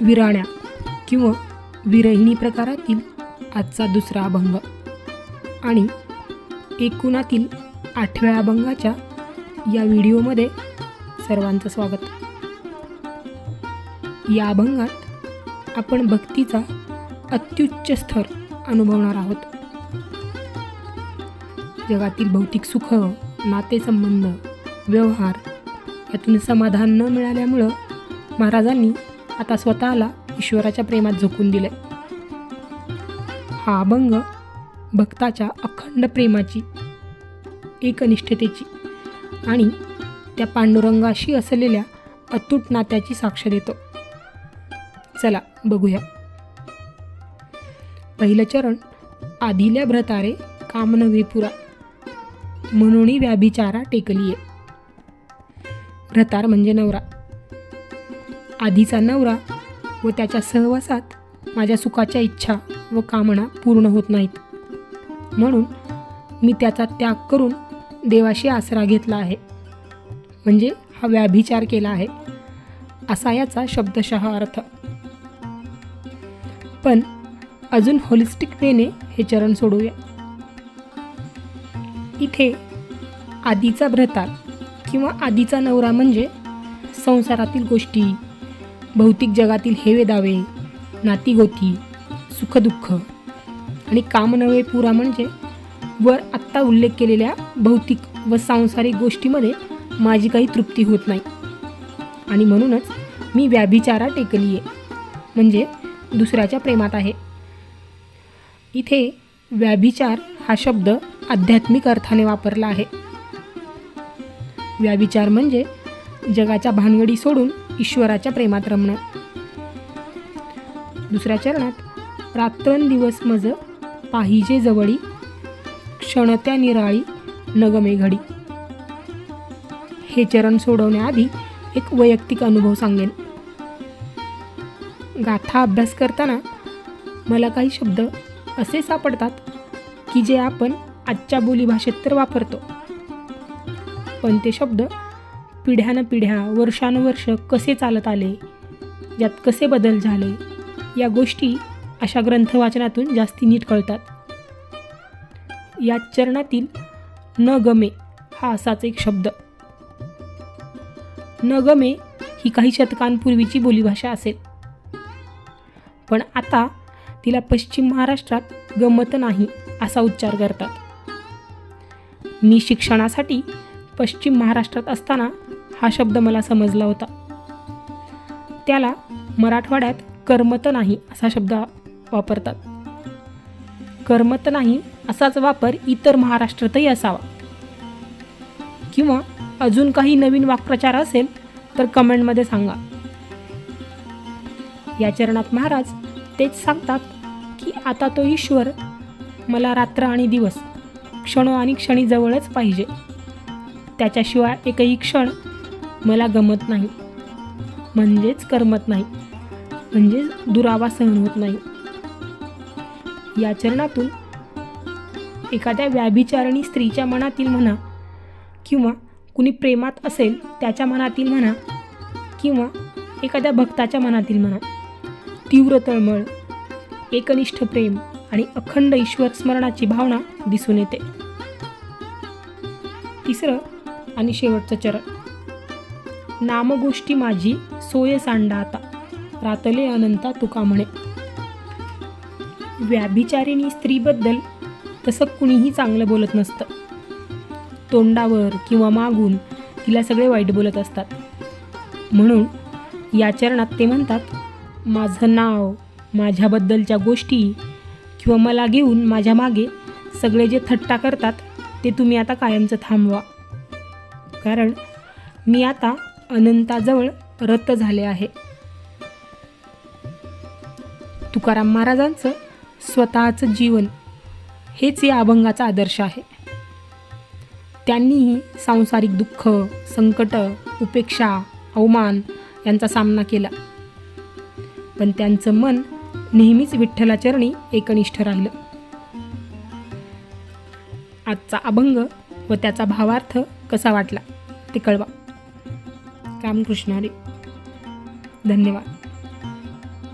विराण्या किंवा विरहिणी प्रकारातील आजचा दुसरा अभंग. आणि एकूणातील आठव्या अभंगाच्या या व्हिडिओमध्ये सर्वांचं स्वागत. या अभंगात आपण भक्तीचा अत्युच्च स्तर अनुभवणार आहोत. जगातील भौतिक सुख नातेसंबंध व्यवहार यातून समाधान न मिळाल्यामुळं महाराजांनी आता स्वतःला ईश्वराच्या प्रेमात झोकून दिले हा अभंग भक्ताच्या अखंड प्रेमाची एकनिष्ठतेची आणि त्या पांडुरंगाशी असलेल्या अतूट नात्याची साक्ष देतो. चला बघूया. पहिलं चरण आदिल्या भ्रतारे काम म्हणून व्याभिचारा टेकलीये. भ्रतार म्हणजे नवरा. आधीचा नवरा व त्याच्या सहवासात माझ्या सुखाच्या इच्छा व कामना पूर्ण होत नाहीत. म्हणून मी त्याचा त्याग करून देवाशी आसरा घेतला आहे. म्हणजे हा व्याभिचार केला आहे असा याचा शब्दशः अर्थ. पण अजून होलिस्टिक वेने हे चरण सोडूया. इथे आधीचा भ्रतार किंवा आधीचा नवरा म्हणजे संसारातील गोष्टी भौतिक जगातील हेवे दावे नातीगोती सुखदुःख आणि काम नवे पुरा म्हणजे वर आत्ता उल्लेख केलेल्या भौतिक व सांसारिक गोष्टीमध्ये माझी काही तृप्ती होत नाही. आणि म्हणूनच मी व्याभिचारा टेकली आहे म्हणजे दुसऱ्याच्या प्रेमात आहे. इथे व्याभिचार हा शब्द आध्यात्मिक अर्थाने वापरला आहे. व्याभिचार म्हणजे जगाच्या भानगडी सोडून ईश्वराच्या प्रेमात रमणं. दुसऱ्या चरणात रात्रंदिवस मज पाहिजे जवळी क्षणत्या निराळी नगमे घडी. हे चरण सोडवण्याआधी एक वैयक्तिक अनुभव सांगेन. गाथा अभ्यास करताना मला काही शब्द असे सापडतात की जे आपण आजच्या बोलीभाषेत तर वापरतो. पण ते शब्द पिढ्यानपिढ्या वर्षानुवर्ष कसे चालत आले ज्यात कसे बदल झाले या गोष्टी अशा ग्रंथ वाचनातून जास्ती नीट कळतात. या चरणातील न गमे हा असाच एक शब्द. न गमे ही काही शतकांपूर्वीची बोलीभाषा असेल. पण आता तिला पश्चिम महाराष्ट्रात गमत नाही असा उच्चार करतात. मी शिक्षणासाठी पश्चिम महाराष्ट्रात असताना हा शब्द मला समजला होता. त्याला मराठवाड्यात कर्मत नाही असा शब्द वापरतात. कर्मत नाही असाच वापर इतर महाराष्ट्रातही असावा. किंवा अजून काही नवीन वाक्प्रचार असेल तर कमेंटमध्ये सांगा. या चरणात महाराज तेच सांगतात की आता तो ईश्वर मला रात्र आणि दिवस क्षणो आणि क्षणी जवळच पाहिजे. त्याच्याशिवाय एकही क्षण मला गमत नाही. म्हणजेच करमत नाही. म्हणजेच दुरावा सहन होत नाही. या चरणातून एखाद्या व्याभिचारणी स्त्रीच्या मनातील म्हणा किंवा कुणी प्रेमात असेल त्याच्या मनातील म्हणा किंवा एखाद्या भक्ताच्या मनातील म्हणा तीव्र तळमळ एकनिष्ठ प्रेम आणि अखंड ईश्वर स्मरणाची भावना दिसून येते. तिसरं आणि शेवटचं चरण. नामगोष्टी माझी सोय सांडा आता रातले अनंता तुका म्हणे. व्याभिचारिणी स्त्रीबद्दल तसं कुणीही चांगलं बोलत नसतं. तोंडावर किंवा मागून तिला सगळे वाईट बोलत असतात. म्हणून या चरणात ते म्हणतात माझं नाव माझ्याबद्दलच्या गोष्टी किंवा मला घेऊन माझ्या मागे सगळे जे थट्टा करतात ते तुम्ही आता कायमचं थांबवा. कारण मी आता अनंताजवळ रत झाले आहे. तुकाराम महाराजांचं स्वतःचं जीवन हेच या अभंगाचा आदर्श आहे. त्यांनीही सांसारिक दुःख संकट उपेक्षा अवमान यांचा सामना केला. पण त्यांचं मन नेहमीच विठ्ठलाचरणी एकनिष्ठ राहिलं. आजचा अभंग व त्याचा भावार्थ कसा वाटला ते कळवा. रामकृष्ण हरी धन्यवाद.